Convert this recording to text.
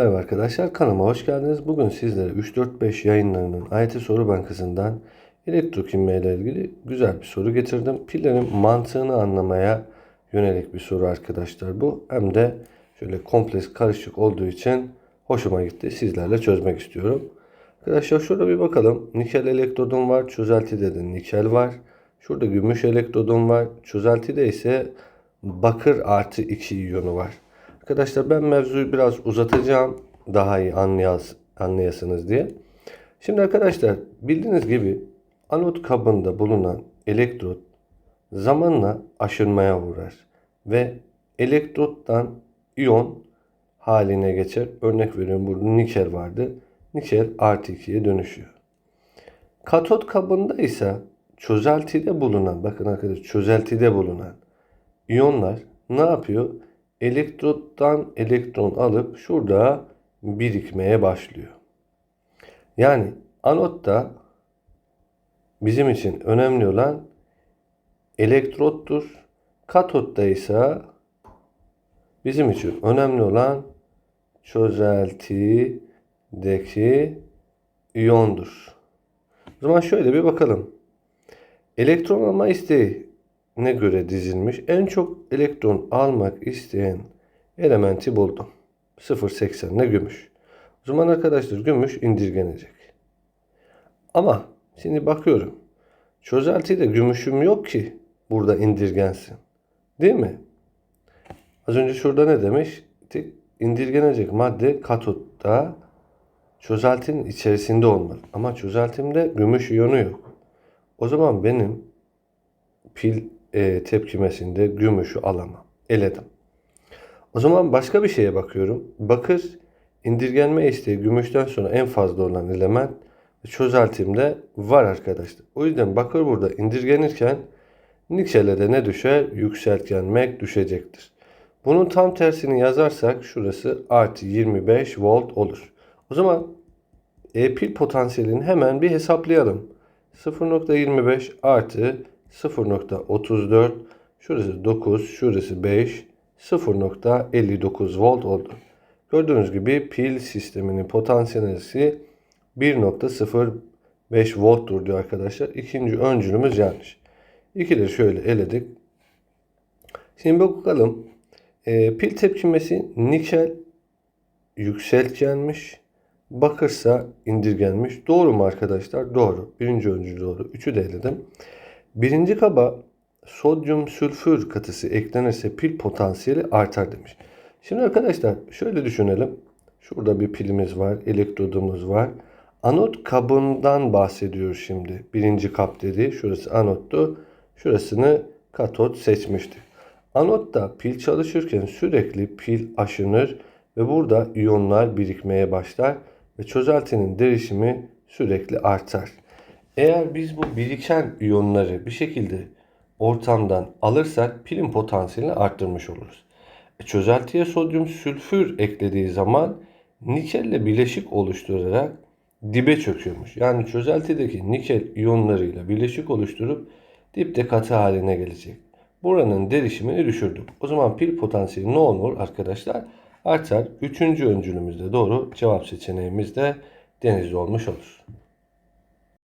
Merhaba arkadaşlar kanalıma hoş geldiniz. Bugün sizlere 3-4-5 yayınlarının AYT Soru Bankası'ndan elektrokimya ile ilgili güzel bir soru getirdim. Pillerin mantığını anlamaya yönelik bir soru arkadaşlar bu. Hem de şöyle kompleks karışık olduğu için hoşuma gitti. Sizlerle çözmek istiyorum. Arkadaşlar şurada bir bakalım. Nikel elektrodum var. Çözeltide de nikel var. Şurada gümüş elektrodum var. Çözeltide ise bakır artı 2 iyonu var. Arkadaşlar ben mevzuyu biraz uzatacağım. Daha iyi anlayas anlayasınız diye. Şimdi arkadaşlar bildiğiniz gibi anot kabında bulunan elektrot zamanla aşınmaya uğrar. Ve elektrottan iyon haline geçer. Örnek veriyorum burada nikel vardı. Nikel artı 2'ye dönüşüyor. Katot kabında ise çözeltide bulunan, bakın arkadaşlar çözeltide bulunan iyonlar ne yapıyor? Elektrottan elektron alıp şurada birikmeye başlıyor. Yani anotta bizim için önemli olan elektrottur. Katotta ise bizim için önemli olan çözeltideki iyondur. O zaman şöyle bir bakalım. Elektron alma isteği ne göre dizilmiş? En çok elektron almak isteyen elementi buldum. 0.80 ne gümüş. O zaman arkadaşlar gümüş indirgenecek. Ama şimdi bakıyorum. Çözeltide gümüşüm yok ki burada indirgensin. Değil mi? Az önce şurada ne demiş? İndirgenecek madde katotta çözeltinin içerisinde olmalı. Ama çözeltimde gümüş iyonu yok. O zaman benim pil e, tepkimesinde gümüşü alamam. Eledim. O zaman başka bir şeye bakıyorum. Bakır indirgenme isteği gümüşten sonra en fazla olan element çözeltimde var arkadaşlar. O yüzden bakır burada indirgenirken nikele de ne düşer? Yükseltgenmek düşecektir. Bunun tam tersini yazarsak şurası artı 25 volt olur. O zaman e pil potansiyelini hemen bir hesaplayalım. 0.25 artı 0.34 şurası 9 şurası 5 0.59 volt oldu. Gördüğünüz gibi pil sisteminin potansiyeli 1.05 volttur diyor arkadaşlar. İkinci öncülümüz yanlış. İkileri şöyle eledik. Şimdi bakalım. E, pil tepkimesi nikel yükseltgenmiş. Bakırsa indirgenmiş. Doğru mu arkadaşlar? Doğru. Birinci öncül doğru. Üçü de eledim. Birinci kaba sodyum sülfür katısı eklenirse pil potansiyeli artar demiş. Şimdi arkadaşlar şöyle düşünelim. Şurada bir pilimiz var, elektrodumuz var. Anot kabından bahsediyor şimdi. Birinci kap dediği şurası anottu. Şurasını katot seçmişti. Anotta pil çalışırken sürekli pil aşınır ve burada iyonlar birikmeye başlar ve çözeltinin derişimi sürekli artar. Eğer biz bu biriken iyonları bir şekilde ortamdan alırsak pilin potansiyelini arttırmış oluruz. E, çözeltiye sodyum sülfür eklediği zaman nikelle bileşik oluşturarak dibe çöküyormuş. Yani çözeltideki nikel iyonlarıyla bileşik oluşturup dipte katı haline gelecek. Buranın derişimini düşürdük. O zaman pil potansiyeli ne olur arkadaşlar? Artar. Üçüncü öncülümüzde doğru cevap seçeneğimiz de denizli olmuş olur.